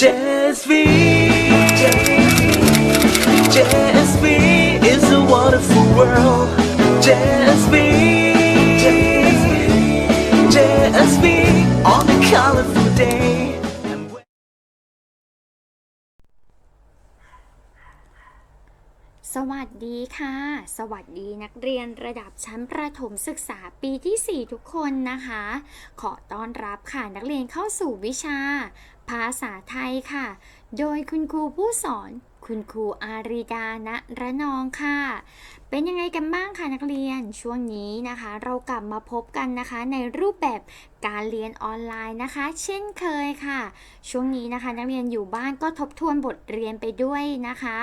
JSV JSV is a wonderful world JSV JSV on a colorful day สวัสดีค่ะ สวัสดีนักเรียนระดับชั้นประถมศึกษาปีที่ 4 ทุกคนนะคะ ขอต้อนรับค่ะนักเรียนเข้าสู่วิชา ภาษาไทยค่ะ โดยคุณครูผู้สอน คุณครูอารีดาณระนองค่ะ เป็นยังไงกันบ้างคะนักเรียน ช่วงนี้นะคะ เรากลับมาพบกันนะคะในรูปแบบการเรียนออนไลน์นะคะ เช่นเคยค่ะ ช่วงนี้นะคะ นักเรียนอยู่บ้านก็ทบทวนบทเรียนไปด้วยนะคะ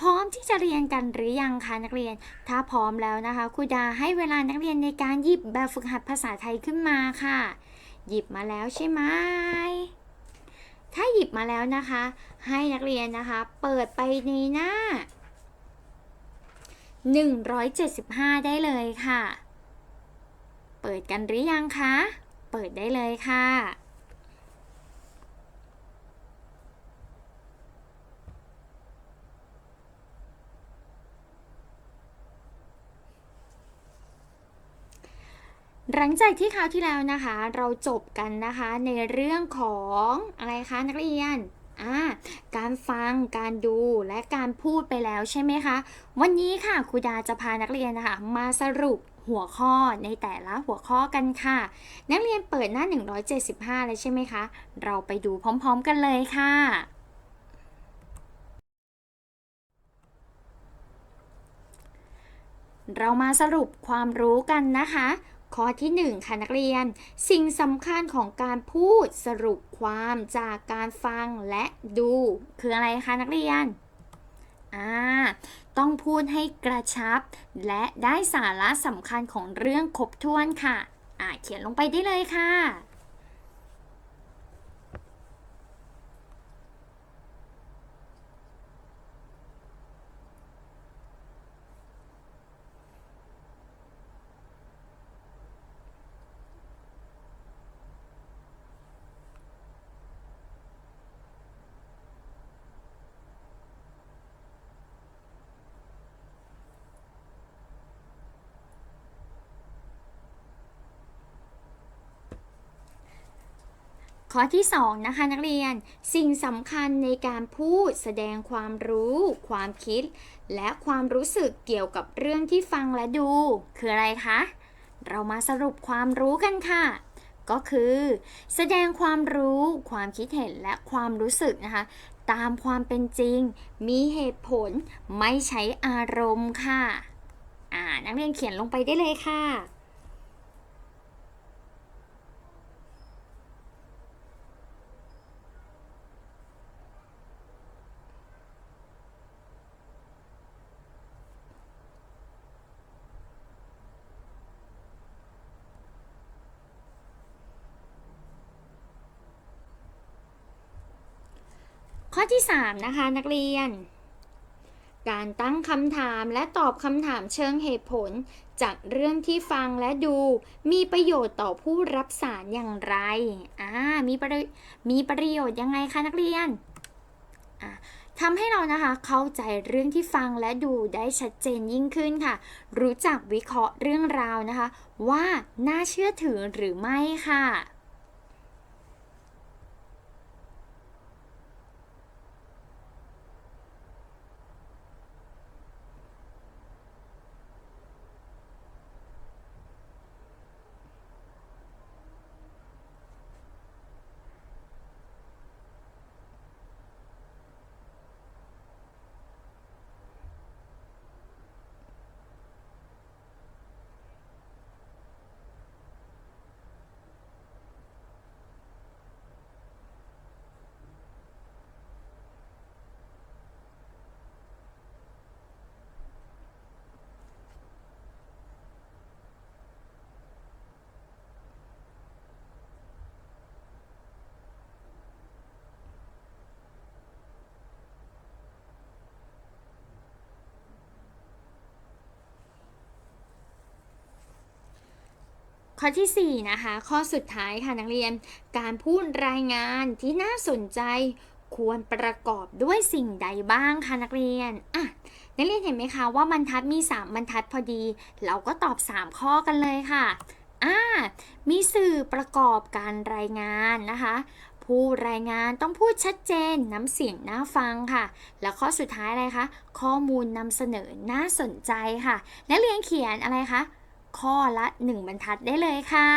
พร้อมที่จะเรียนกันหรือยังคะนักเรียน ถ้าพร้อมแล้วนะคะครูดาให้เวลานักเรียนในการหยิบแบบฝึกหัดภาษาไทยขึ้นมาค่ะ หยิบมาแล้วใช่ไหม ถ้าหยิบมาแล้วนะคะ ให้นักเรียนนะคะ เปิดไปในหน้า 175 ได้เลยค่ะ เปิดกันหรือยังคะ เปิดได้เลยค่ะ หลังจากที่คราวที่แล้วนะคะ เราจบกันนะคะในเรื่องของอะไรคะนักเรียนอ่าการฟังการดูและการพูดไปแล้วใช่ไหมคะ วันนี้ค่ะครูดาจะพานักเรียนนะคะ มาสรุปหัวข้อในแต่ละหัวข้อกันค่ะ นักเรียนเปิดหน้า 175 เลยใช่ไหมคะ เราไปดูพร้อมๆกันเลยค่ะเรามาสรุปความรู้กันนะคะ ข้อที่ 1 ค่ะนักเรียน สิ่งสำคัญของการพูดสรุปความจากการฟังและดู คืออะไรคะนักเรียนอ่าต้องพูดให้กระชับ และได้สาระสำคัญของเรื่องครบถ้วนค่ะ อ่าเขียนลงไปได้เลยค่ะ ข้อที่ 2 นะคะนักเรียนสิ่งสำคัญในการพูดแสดงความรู้ ความคิด และความรู้สึกเกี่ยวกับเรื่องที่ฟังและดู คืออะไรคะ เรามาสรุปความรู้กันค่ะ ก็คือ แสดงความรู้ ความคิดเห็นและความรู้สึกนะคะ ตามความเป็นจริง มีเหตุผลไม่ใช้อารมณ์ค่ะ อ่านักเรียนเขียนลงไปได้เลยค่ะ ที่ 3 นะคะนักเรียน การตั้งคำถามและตอบคำถามเชิงเหตุผล จากเรื่องที่ฟังและดู มีประโยชน์ต่อผู้รับสารอย่างไรอ่ามีประมีประโยชน์ยังไงคะนักเรียนอ่าทำให้เรานะคะเข้าใจเรื่องที่ฟังและดูได้ชัดเจนยิ่งขึ้นค่ะ รู้จักวิเคราะห์เรื่องราวนะคะ ว่าน่าเชื่อถือหรือไม่ค่ะ ข้อที่ 4 นะคะ ข้อสุดท้ายค่ะนักเรียน การพูดรายงานที่น่าสนใจควรประกอบด้วยสิ่งใดบ้างคะนักเรียนอะนักเรียนเห็นไหมคะว่าบรรทัดมี 3 บรรทัดพอดี เราก็ตอบ 3 ข้อกันเลยค่ะอ่ามีสื่อประกอบการรายงานนะคะ ผู้รายงานต้องพูดชัดเจนน้ำเสียงน่าฟังค่ะ แล้วข้อสุดท้ายอะไรคะ ข้อมูลนำเสนอน่าสนใจค่ะ นักเรียนเขียนอะไรคะ ข้อละ 1 บรรทัดได้เลยค่ะ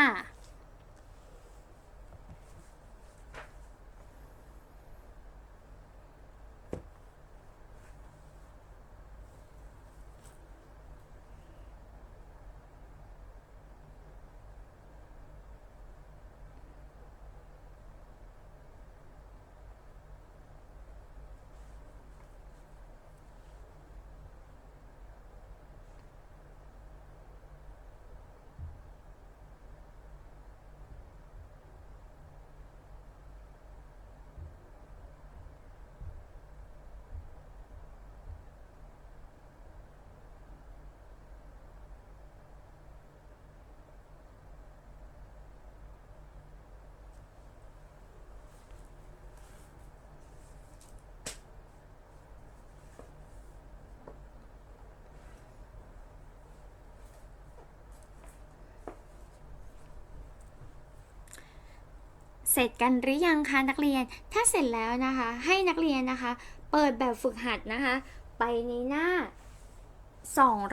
เสร็จกันหรือยังคะนักเรียน ถ้าเสร็จแล้วนะคะ ให้นักเรียนนะคะ เปิดแบบฝึกหัดนะคะ ไปในหน้า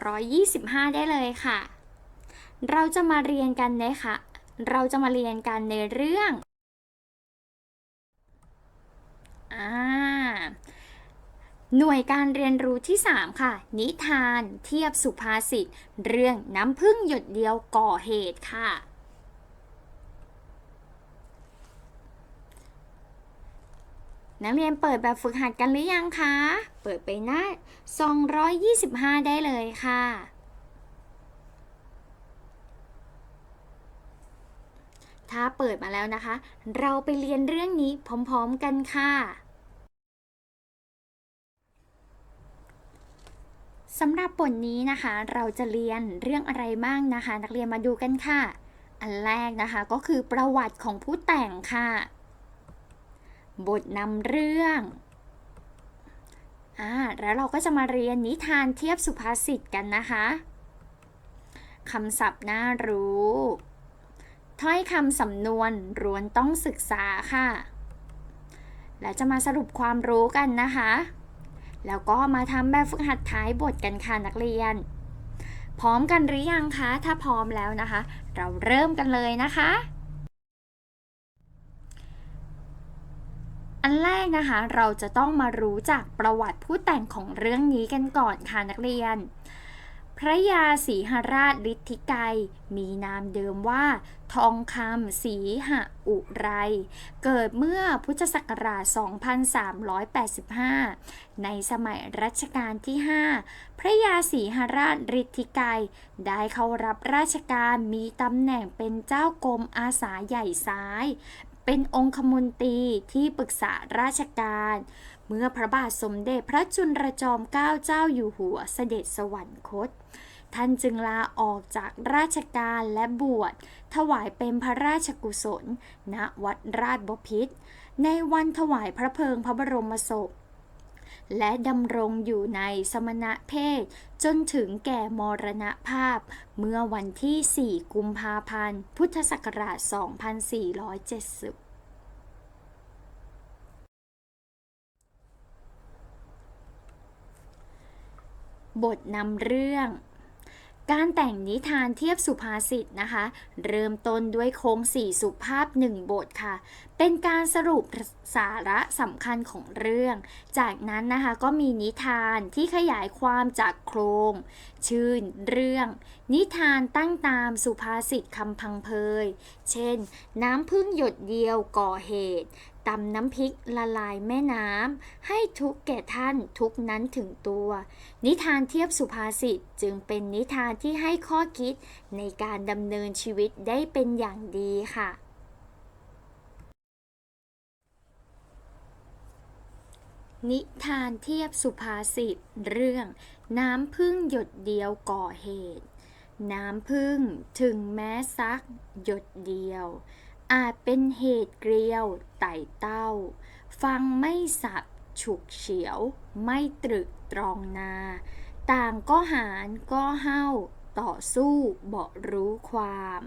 225 ได้เลยค่ะ เราจะมาเรียนกันนะคะ เราจะมาเรียนกันในเรื่องอ่าหน่วยการเรียนรู้ที่ 3 ค่ะ นิทานเทียบสุภาษิต เรื่องน้ำพึ่งหยดเดียวก่อเหตุค่ะ นักเรียนเปิดแบบฝึกหัดกันหรือยังคะ เปิดไปหน้า 225 ได้เลยค่ะ ถ้าเปิดมาแล้วนะคะ เราไปเรียนเรื่องนี้พร้อมๆกันค่ะสำหรับบทนี้นะคะ เราจะเรียนเรื่องอะไรบ้างนะคะ นักเรียนมาดูกันค่ะ อันแรกนะคะก็คือประวัติของผู้แต่งค่ะ บทนำเรื่องอ่าแล้วเราก็จะมาเรียนนิทานเทียบสุภาษิตกันนะคะคำศัพท์น่ารู้ ถ้อยคำสำนวนรวนต้องศึกษาค่ะ แล้วจะมาสรุปความรู้กันนะคะ แล้วก็มาทำแบบฝึกหัดท้ายบทกันค่ะนักเรียน พร้อมกันหรือยังคะ ถ้าพร้อมแล้วนะคะ เราเริ่มกันเลยนะคะ อันแรกนะคะ เราจะต้องมารู้จักประวัติผู้แต่งของเรื่องนี้กันก่อนค่ะนักเรียน พระยาศรีหราชฤทธิไกรมีนามเดิมว่า ทองคำศรีหะอุไร เกิดเมื่อพุทธศักราช 2385 ในสมัยรัชกาลที่ 5 พระยาศรีหราชฤทธิไกรได้เข้ารับราชการมีตำแหน่งเป็นเจ้ากรมอาสาใหญ่ซ้าย เป็นองคมนตรีที่ปรึกษาราชการ เมื่อพระบาทสมเด็จพระจุลจอมเกล้าเจ้าอยู่หัวเสด็จสวรรคต ท่านจึงลาออกจากราชการและบวชถวายเป็นพระราชกุศล ณวัดราชบพิตรในวันถวายพระเพลิงพระบรมศพ และดำรงอยู่ในสมณะเพศ จนถึงแก่มรณภาพ เมื่อวันที่ 4 กุมภาพันธ์ พุทธศักราช 2470บทนำเรื่อง การแต่งนิทานเทียบสุภาษิตนะคะ เริ่มต้นด้วยโครงสี่สุภาพหนึ่งบทค่ะ เป็นการสรุปสาระสำคัญของเรื่อง จากนั้นนะคะก็มีนิทานที่ขยายความจากโครง ชื่นเรื่อง นิทานตั้งตามสุภาษิตคำพังเพย เช่น น้ำพึ่งหยดเดียวก่อเหตุ ตำน้ำพริกละลายแม่น้ำให้ทุกแก่ท่านทุกนั้นถึงตัว นิทานเทียบสุภาษิตจึงเป็นนิทานที่ให้ข้อคิดในการดำเนินชีวิตได้เป็นอย่างดีค่ะ นิทานเทียบสุภาษิตเรื่อง น้ำพึ่งหยดเดียวก่อเหตุ น้ำพึ่งถึงแม้ซัก หยดเดียว อาจเป็นเหตุเกลียวไต่เต้า ฟังไม่สับฉุกเฉียว ไม่ตรึกตรองนา ต่างก็หารก็เห้าต่อสู้บ่รู้ความ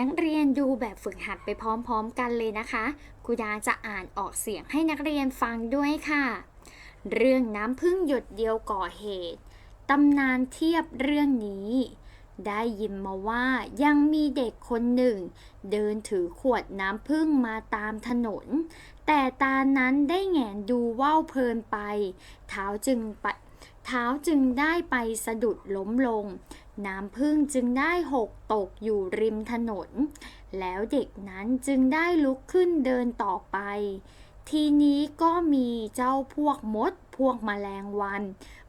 นักเรียนดูแบบฝึกหัดไปพร้อมๆกันเลยนะคะครูดาจะอ่านออกเสียงให้นักเรียนฟังด้วยค่ะ เรื่องน้ำพึ่งหยดเดียวก่อเหตุ ตำนานเทียบเรื่องนี้ ได้ยินมาว่ายังมีเด็กคนหนึ่ง เดินถือขวดน้ำพึ่งมาตามถนน แต่ตานั้นได้แหงนดูว่าวเพลินไป เท้าจึงปเท้าจึงได้ไปสะดุดล้มลง น้ำพึ่งจึงได้หกตกอยู่ริมถนน แล้วเด็กนั้นจึงได้ลุกขึ้นเดินต่อไป ทีนี้ก็มีเจ้าพวกมดพวกแมลงวัน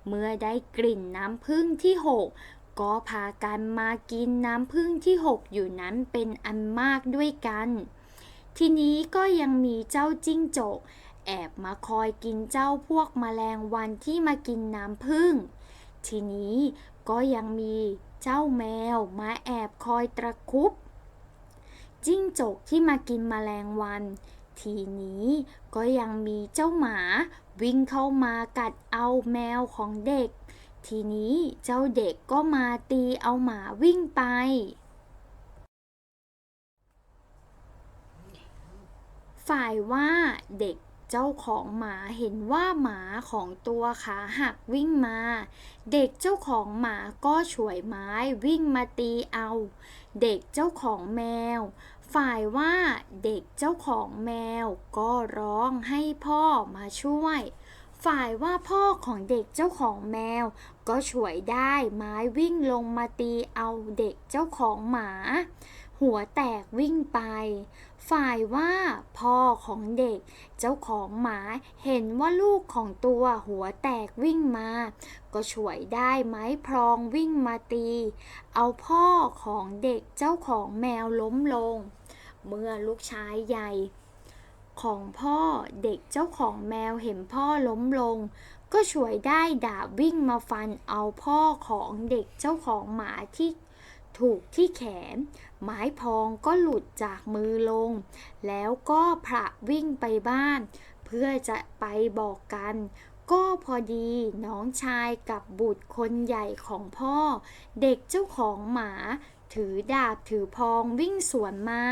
เมื่อได้กลิ่นน้ำพึ่งที่หกก็พากันมากินน้ำพึ่งที่หกอยู่นั้นเป็นอันมากด้วยกัน ทีนี้ก็ยังมีเจ้าจิ้งจก แอบมาคอยกินเจ้าพวกแมลงวันที่มากินน้ำพึ่งทีนี้ก็ยังมีเจ้าแมวมาแอบคอยตะคุบจิ้งจกที่มากินแมลงวัน ทีนี้ก็ยังมีเจ้าหมา วิ่งเข้ามากัดเอาแมวของเด็ก ทีนี้เจ้าเด็กก็มาตีเอาหมาวิ่งไป ฝ่ายว่าเด็กเจ้าของหมาเห็นว่าหมาของตัวขาหักวิ่งมา เด็กเจ้าของหมาก็ฉวยไม้วิ่งมาตีเอา เด็กเจ้าของแมว ฝ่ายว่าเด็กเจ้าของแมวก็ร้องให้พ่อมาช่วย ฝ่ายว่าพ่อของเด็กเจ้าของแมว ก็ช่วยได้ไม้วิ่งลงมาตีเอาเด็กเจ้าของหมา หัวแตกวิ่งไป ฝ่ายว่าพ่อของเด็ก เจ้าของหมาเห็นว่าลูกของตัวหัวแตกวิ่งมา ก็ช่วยได้ไม้พรองวิ่งมาตี เอาพ่อของเด็กเจ้าของแมวล้มลง เมื่อลูกชายใหญ่ของพ่อเด็กเจ้าของแมวเห็นพ่อล้มลง ก็ช่วยได้ดาบวิ่งมาฟันเอาพ่อของเด็กเจ้าของหมาที่ถูกที่แขน ไม้พองก็หลุดจากมือลง แล้วก็ผละวิ่งไปบ้าน เพื่อจะไปบอกกัน ก็พอดีน้องชายกับบุตรคนใหญ่ของพ่อ เด็กเจ้าของหมา ถือดาบถือพองวิ่งสวนมา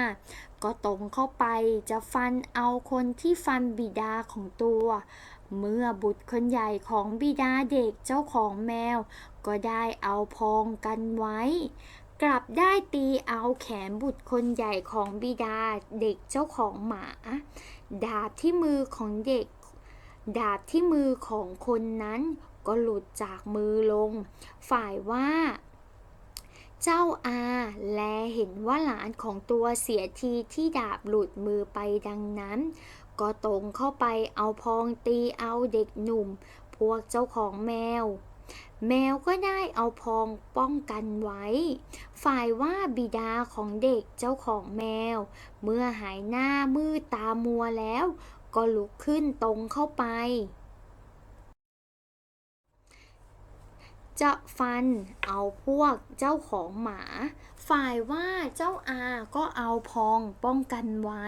ก็ตรงเข้าไปจะฟันเอาคนที่ฟันบิดาของตัว เมื่อบุตรคนใหญ่ของบิดาเด็กเจ้าของแมว ก็ได้เอาพองกันไว้ กลับได้ตีเอาแขนบุตรคนใหญ่ของบิดาเด็กเจ้าของหมา ดาบที่มือของเด็ก ดาบที่มือของคนนั้นก็หลุดจากมือลง ฝ่ายว่า เจ้าอาแลเห็นว่าหลานของตัวเสียทีที่ดาบหลุดมือไปดังนั้น ก็ตรงเข้าไปเอาพองตีเอาเด็กหนุ่ม พวกเจ้าของแมว แมวก็ได้เอาพองป้องกันไว้ ฝ่ายว่าบิดาของเด็กเจ้าของแมว เมื่อหายหน้ามืดตามัวแล้ว ก็ลุกขึ้นตรงเข้าไป จะฟันเอาพวกเจ้าของหมา ฝ่ายว่าเจ้าอาก็เอาพองป้องกันไว้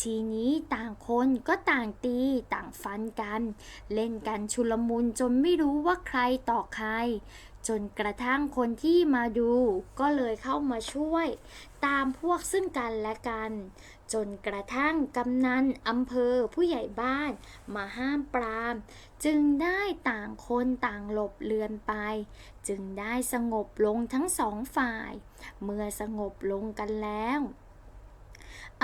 ทีนี้ต่างคนก็ต่างตีต่างฟันกัน เล่นกันชุลมุนจนไม่รู้ว่าใครต่อใคร จนกระทั่งคนที่มาดู ก็เลยเข้ามาช่วย ตามพวกซึ่งกันและกัน จนกระทั่งกำนันอำเภอผู้ใหญ่บ้าน มาห้ามปราม จึงได้ต่างคนต่างหลบเลือนไป จึงได้สงบลงทั้งสองฝ่าย เมื่อสงบลงกันแล้ว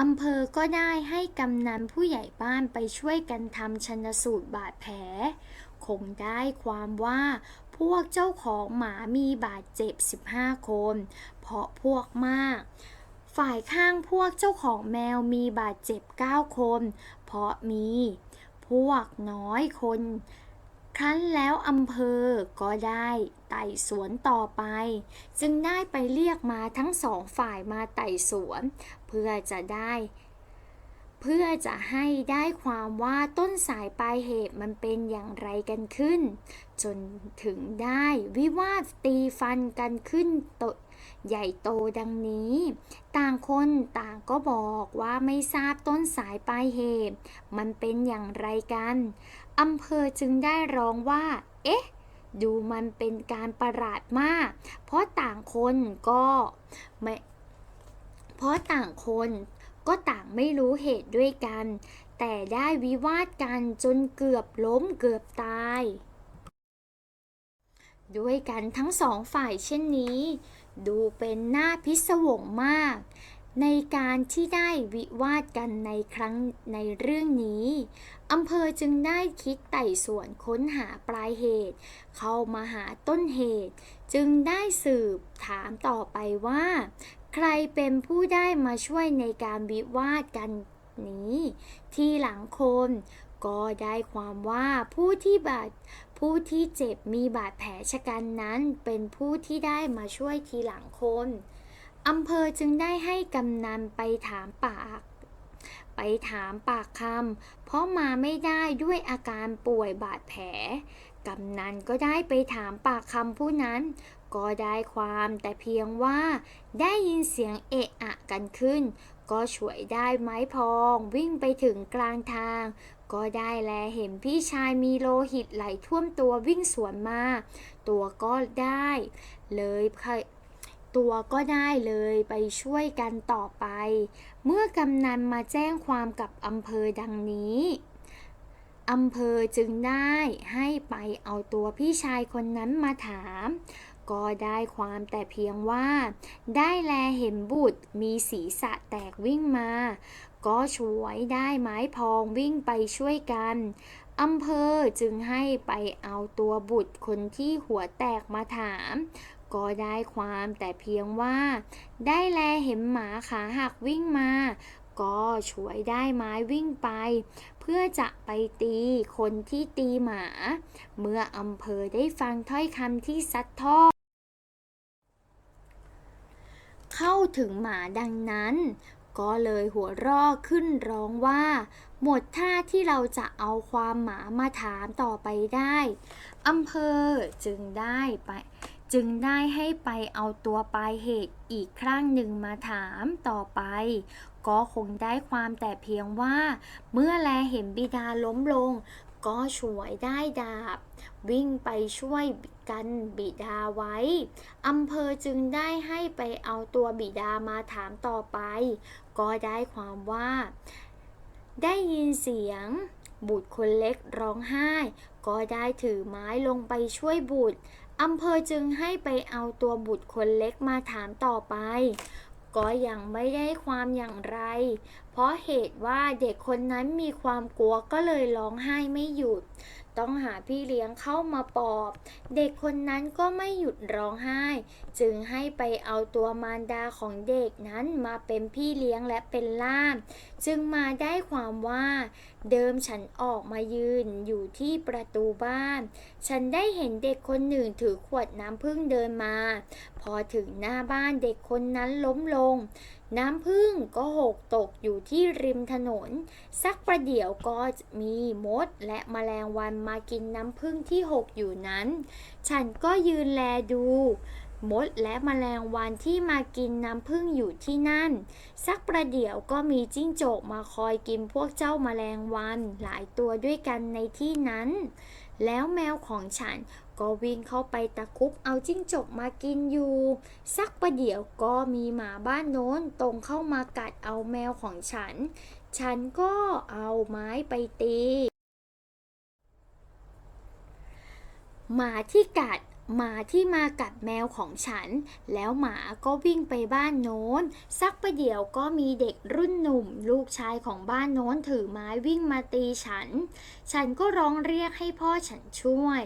อำเภอก็ได้ให้กำนันผู้ใหญ่บ้านไปช่วยกันทำชนสูตรบาดแผล คงได้ความว่าพวกเจ้าของหมามีบาดเจ็บ 15 คน เพราะพวกมาก ฝ่ายข้างพวกเจ้าของแมวมีบาดเจ็บ 9 คน เพราะมี พวกน้อยคน ครั้นแล้วอำเภอก็ได้ ไต่สวนต่อไป จึงได้ไปเรียกมาทั้งสองฝ่ายมาไต่สวน เพื่อจะได้ เพื่อจะให้ได้ความว่าต้นสายปลายเหตุมันเป็นอย่างไรกันขึ้น จนถึงได้วิวาทตีฟันกันขึ้นตใหญ่โตดังนี้ ต่างคนต่างก็บอกว่าไม่ทราบต้นสายปลายเหตุ มันเป็นอย่างไรกันอำเภอจึงได้ร้องว่า เอ๊ะ ดูมันเป็นการประหลาดมาก เพราะต่างคนก็ไม่ เพราะต่างคนก็ต่างไม่รู้เหตุด้วยกัน แต่ได้วิวาทกันจนเกือบล้มเกือบตาย ด้วยกันทั้งสองฝ่ายเช่นนี้ ดูเป็นหน้าพิศวงมาก ในการที่ได้วิวาทกันในครั้งในเรื่องนี้อำเภอจึงได้คิดไต่สวนค้นหาปลายเหตุ เข้ามาหาต้นเหตุ จึงได้สืบถามต่อไปว่า ใครเป็นผู้ได้มาช่วยในการวิวาทกันนี้ ที่หลังคนก็ได้ความว่าผู้ที่บาดผู้ที่เจ็บมีบาดแผลชะกันนั้น เป็นผู้ที่ได้มาช่วยทีหลังคน อำเภอจึงได้ให้กำนันไปถามปาก ไปถามปากคำเพราะมาไม่ได้ด้วยอาการป่วยบาดแผลกำนันก็ได้ไปถามปากคำผู้นั้น ก็ได้ความแต่เพียงว่าได้ยินเสียงเอะอะกันขึ้น ก็ช่วยได้ไม้พองวิ่งไปถึงกลางทาง ก็ได้แลเห็นพี่ชายมีโลหิตไหลท่วมตัววิ่งสวนมา ตัวก็ได้ เลย ตัวก็ได้เลยไปช่วยกันต่อไป เมื่อกำนันมาแจ้งความกับอำเภอดังนี้อำเภอจึงได้ให้ไปเอาตัวพี่ชายคนนั้นมาถาม ก็ได้ความแต่เพียงว่า ได้แลเห็นบุตรมีศีรษะแตกวิ่งมา ก็ช่วยได้ไม้พองวิ่งไปช่วยกันอำเภอจึงให้ไปเอาตัวบุตรคนที่หัวแตกมาถาม ก็ได้ความแต่เพียงว่า ได้แลเห็นหมาขาหักวิ่งมา ก็ช่วยได้ไม้วิ่งไป เพื่อจะไปตีคนที่ตีหมา เมื่ออำเภอได้ฟังถ้อยคำที่ซัดทอดเข้าถึงหมาดังนั้นก็เลยหัวรอขึ้นร้องว่า หมดท่าที่เราจะเอาความหมามาถามต่อไปได้อำเภอจึงได้ไป จึงได้ให้ไปเอาตัวปลายเหตุอีกครั้งหนึ่งมาถามต่อไป ก็คงได้ความแต่เพียงว่า เมื่อแลเห็นบิดาล้มลง ก็ช่วยได้ดาบ วิ่งไปช่วยกันบิดาไว้อำเภอจึงได้ให้ไปเอาตัวบิดามาถามต่อไป ก็ได้ความว่า ได้ยินเสียงบุตรคนเล็กร้องไห้ ก็ได้ถือไม้ลงไปช่วยบุตร อำเภอจึงให้ไปเอาตัวบุตรคนเล็กมาถามต่อไป ก็ยังไม่ได้ความอย่างไร เพราะเหตุว่าเด็กคนนั้นมีความกลัวก็เลยร้องไห้ไม่หยุด ต้องหาพี่เลี้ยงเข้ามาปอบ เด็กคนนั้นก็ไม่หยุดร้องไห้ จึงให้ไปเอาตัวมารดาของเด็กนั้นมาเป็นพี่เลี้ยงและเป็นล่าม จึงมาได้ความว่า เดิมฉันออกมายืนอยู่ที่ประตูบ้าน ฉันได้เห็นเด็กคนหนึ่งถือขวดน้ำพึ่งเดินมา พอถึงหน้าบ้านเด็กคนนั้นล้มลง น้ำพึ่งก็หกตกอยู่ที่ริมถนน สักประเดี๋ยวก็มีมดและแมลงวันมากินน้ำพึ่งที่หกอยู่นั้น ฉันก็ยืนแลดู มดและแมลงวันที่มากินน้ำพึ่งอยู่ที่นั่น สักประเดี๋ยวก็มีจิ้งจกมาคอยกินพวกเจ้าแมลงวันหลายตัวด้วยกันในที่นั้น แล้วแมวของฉัน ก็วิ่งเข้าไปตะคุบเอาจิ้งจกมากินอยู่ สักประเดี๋ยวก็มีหมาบ้านโน้นตรงเข้ามากัดเอาแมวของฉัน ฉันก็เอาไม้ไปตี หมาที่กัดหมาที่มากัดแมวของฉัน แล้วหมาก็วิ่งไปบ้านโน้น สักประเดี๋ยวก็มีเด็กรุ่นหนุ่ม ลูกชายของบ้านโน้นถือไม้วิ่งมาตีฉัน ฉันก็ร้องเรียกให้พ่อฉันช่วย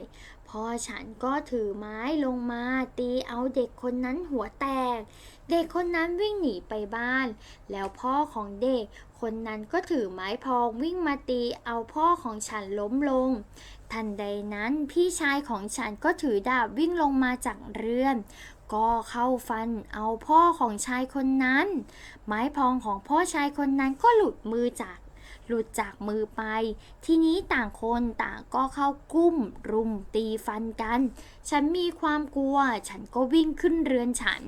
อฉันก็ถือไม้ลงมาตีเอาเด็กคนนั้นหัวแตก เด็กคนนั้นวิ่งหนีไปบ้าน แล้วพ่อของเด็กคนนั้นก็ถือไม้พองวิ่งมาตีเอาพ่อของฉันล้มลง ทันใดนั้นพี่ชายของฉันก็ถือดาบวิ่งลงมาจากเรือน ก็เข้าฟันเอาพ่อของชายคนนั้น ไม้พองของพ่อชายคนนั้นก็หลุดมือจาก หลุดจากมือไป ทีนี้ต่างคนต่างก็เข้ากุ้ม รุมตีฟันกัน ฉันมีความกลัว ฉันก็วิ่งขึ้นเรือนฉัน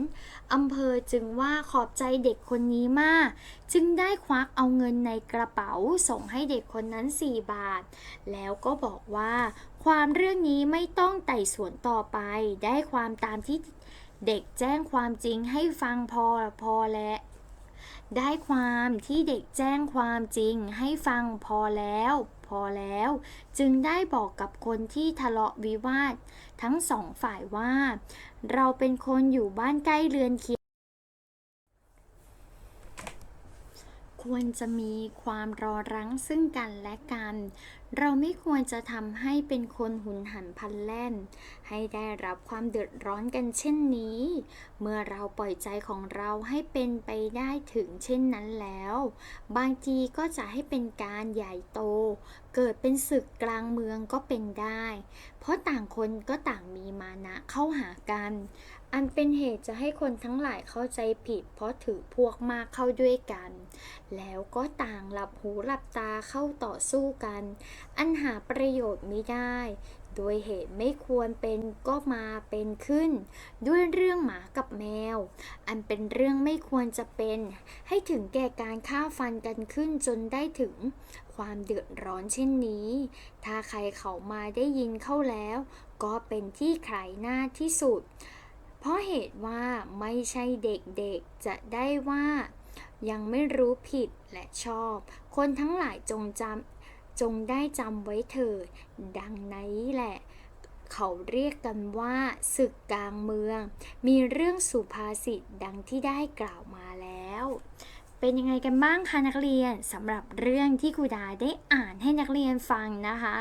อำเภอจึงว่าขอบใจเด็กคนนี้มาก จึงได้ควักเอาเงินในกระเป๋าส่งให้เด็กคนนั้น4บาท แล้วก็บอกว่า ความเรื่องนี้ไม่ต้องไต่สวนต่อไป ได้ความตามที่เด็กแจ้งความจริงให้ฟังพอพอแล้ว ได้ความที่เด็กแจ้งความจริงให้ฟังพอแล้ว พอแล้ว จึงได้บอกกับคนที่ทะเลาะวิวาท ทั้งสองฝ่ายว่า เราเป็นคนอยู่บ้านใกล้เรือนเคียงควรจะมีความรอรั้งซึ่งกันและกัน เราไม่ควรจะทำให้เป็นคนหุนหันพลันแล่น ให้ได้รับความเดือดร้อนกันเช่นนี้ เมื่อเราปล่อยใจของเราให้เป็นไปได้ถึงเช่นนั้นแล้ว บางทีก็จะให้เป็นการใหญ่โต เกิดเป็นศึกกลางเมืองก็เป็นได้ ราะต่างคนก็ต่างมีมานะเข้าหากัน อันเป็นเหตุจะให้คนทั้งหลายเข้าใจผิด เพราะถือพวกมากเข้าด้วยกัน แล้วก็ต่างหลับหูหลับตาเข้าต่อสู้กัน อันหาประโยชน์ไม่ได้ โดยเหตุไม่ควรเป็นก็มาเป็นขึ้น ด้วยเรื่องหมากับแมว อันเป็นเรื่องไม่ควรจะเป็น ให้ถึงแก่การฆ่าฟันกันขึ้นจนได้ถึง ความเดือดร้อนเช่นนี้ ถ้าใครเขามาได้ยินเข้าแล้ว ก็เป็นที่ใครหน้าที่สุด เพราะเหตุว่าไม่ใช่เด็กๆ จะได้ว่า ยังไม่รู้ผิดและชอบ คนทั้งหลายจงจำจงได้จำไว้เถิด ดังนี้แหละเขาเรียกกันว่าศึกกลางเมือง มีเรื่องสุภาษิตดังที่ได้กล่าวมาแล้ว เป็นยังไงกันบ้างคะนักเรียนสำหรับเรื่องที่ครูดาได้อ่านให้นักเรียนฟังนะคะ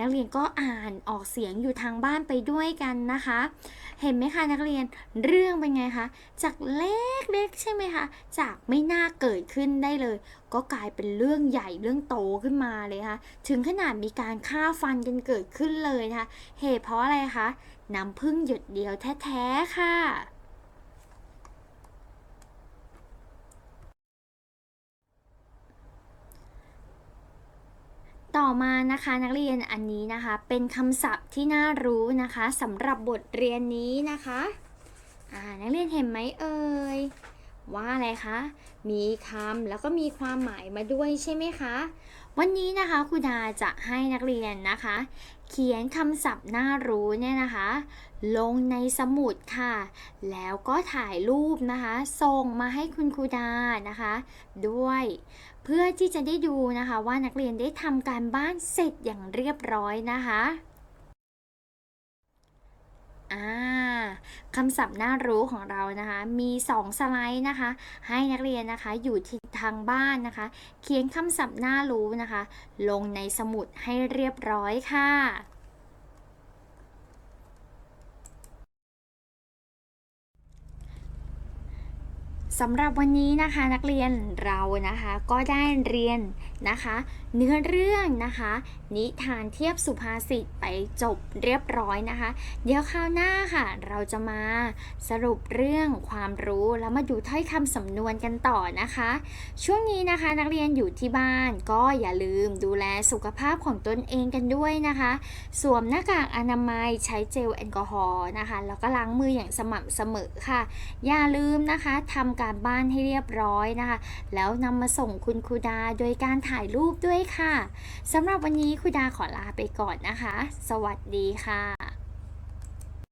นักเรียนก็อ่านออกเสียงอยู่ทางบ้านไปด้วยกันนะคะ เห็นไหมคะนักเรียนเรื่องเป็นไงคะจากเล็กๆใช่ไหมคะจากไม่น่าเกิดขึ้นได้เลย ก็กลายเป็นเรื่องใหญ่เรื่องโตขึ้นมาเลยค่ะถึงขนาดมีการฆ่าฟันกันเกิดขึ้นเลยนะคะเหตุเพราะอะไรคะน้ำพึ่งหยดเดียวแท้ๆค่ะ ต่อมานะคะนักเรียนอันนี้นะคะ เป็นคำศัพท์ที่น่ารู้นะคะสำหรับบทเรียนนี้นะคะอ่านักเรียนเห็นไหมเอ่ยว่าอะไรคะ มีคำแล้วก็มีความหมายมาด้วยใช่ไหมคะ วันนี้นะคะครูดาจะให้นักเรียนนะคะ เขียนคำศัพท์น่ารู้เนี่ยนะคะ ลงในสมุดค่ะ แล้วก็ถ่ายรูปนะคะ ส่งมาให้คุณครูดานะคะ ด้วย เพื่อที่จะได้ดูนะคะว่านักเรียนได้ทำการบ้านเสร็จอย่างเรียบร้อยนะคะอ่าคำศัพท์น่ารู้ของเรานะคะ มี 2 สไลด์นะคะ ให้นักเรียนนะคะอยู่ที่ทางบ้านนะคะ เขียนคำศัพท์น่ารู้นะคะ ลงในสมุดให้เรียบร้อยค่ะ สำหรับวันนี้นะคะนักเรียนเรานะคะก็ได้เรียนนะคะ เนื้อเรื่องนะคะ นิทานเทียบสุภาษิตไปจบเรียบร้อยนะคะ เดี๋ยวคราวหน้าค่ะ เราจะมาสรุปเรื่องความรู้แล้วมาดูถ้อยคำสำนวนกันต่อนะคะ ช่วงนี้นะคะนักเรียนอยู่ที่บ้านก็อย่าลืมดูแลสุขภาพของตนเองกันด้วยนะคะ สวมหน้ากากอนามัยใช้เจลแอลกอฮอล์นะคะแล้วก็ล้างมืออย่างสม่ำเสมอค่ะ อย่าลืมนะคะทำการบ้านให้เรียบร้อยนะคะ แล้วนำมาส่งคุณครูดาโดยการถ่ายรูปด้วยค่ะสำหรับวันนี้ครูดาขอลาไปก่อนนะคะ สวัสดีค่ะ